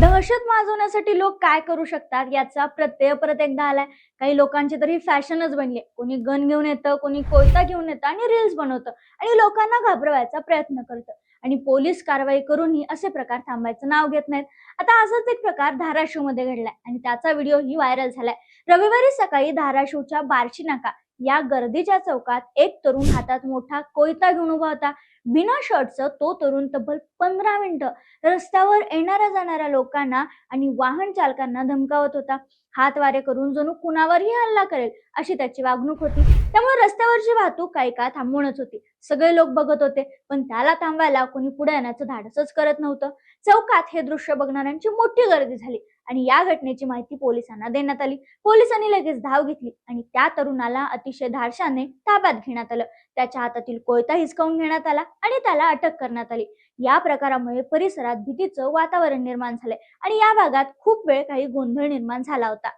दहशत माजवण्यासाठी लोक काय करू शकतात याचा प्रत्यय परत एकदा आलाय. काही लोकांची तर ही फॅशनच बनली कोणी गन घेऊन येतं कोणी कोयता घेऊन येतं आणि रील्स बनवतं आणि लोकांना घाबरवायचा प्रयत्न करतं. आणि पोलीस कारवाई करूनही असे प्रकार थांबायचं नाव घेत नाहीत. आता असाच एक प्रकार धाराशिवमध्ये घडलाय आणि त्याचा व्हिडिओ ही व्हायरल झालाय. रविवारी सकाळी धाराशिवच्या बार्शी नाका या गर्दीच्या चौकात एक तरुण हातात मोठा कोयता घेऊन उभा होता. बिना शर्टचं तो तरुण तब्बल पंधरा मिनिटं रस्त्यावर येणाऱ्या जाणाऱ्या लोकांना आणि वाहन चालकांना धमकावत होता. हात वारे करून जणू कुणावरही हल्ला करेल अशी त्याची वागणूक होती. त्यामुळे रस्त्यावरची वाहतूक काही काळ थांबवणच होती. सगळे लोक बघत होते पण त्याला थांबवायला कोणी पुढे येण्याचं धाडसच करत नव्हतं. चौकात हे दृश्य बघणाऱ्यांची मोठी गर्दी झाली आणि या घटनेची माहिती पोलिसांना देण्यात आली. पोलिसांनी लगेच धाव घेतली आणि त्या तरुणाला अतिशय धाडशाने ताब्यात घेण्यात आलं. त्याच्या हातातील कोयता हिसकावून घेण्यात आला आणि त्याला अटक करण्यात आली. या प्रकारामुळे परिसरात भीतीचं वातावरण निर्माण झालंय आणि या भागात खूप वेळ काही गोंधळ निर्माण झाला होता.